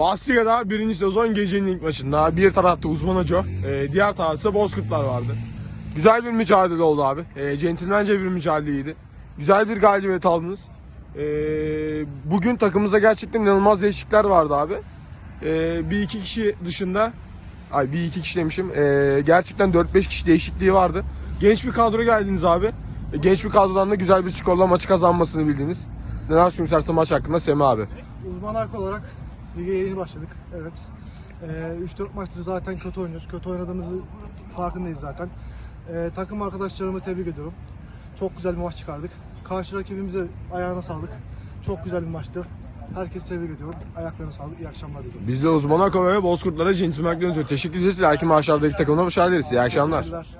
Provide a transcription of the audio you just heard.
Bastiga'da birinci sezon gecenin ilk maçında bir tarafta Uzman Hoca, e, diğer tarafta Bozkurtlar vardı. Güzel bir mücadele oldu abi. E, centilmence bir mücadeleydi. Güzel bir galibiyet aldınız. E, bugün takımımızda gerçekten inanılmaz değişiklikler vardı abi. E, bir iki kişi dışında Ay bir iki kişi demişim. E, gerçekten 4-5 kişi değişikliği vardı. Genç bir kadro geldiniz abi. E, genç bir kadrodan da güzel bir skorla maçı kazanmasını bildiniz. Neler söylemişlerse maç hakkında Semih abi. Uzman olarak lige yeni başladık. Evet. Ee, 3-4 maçtır zaten kötü oynuyoruz. Kötü oynadığımızı farkındayız zaten. Ee, takım arkadaşlarımı tebrik ediyorum. Çok güzel bir maç çıkardık. Karşı rakibimize ayağına sağlık. Çok güzel bir maçtı. Herkesi tebrik ediyorum. Ayaklarına sağlık. İyi akşamlar diliyorum. Biz de Uzman Akova ve Bozkurtlara centilmenlikle önce teşekkür ederiz. Belki maçlardaki takımına başarılar dileriz. İyi akşamlar. Teşekkürler.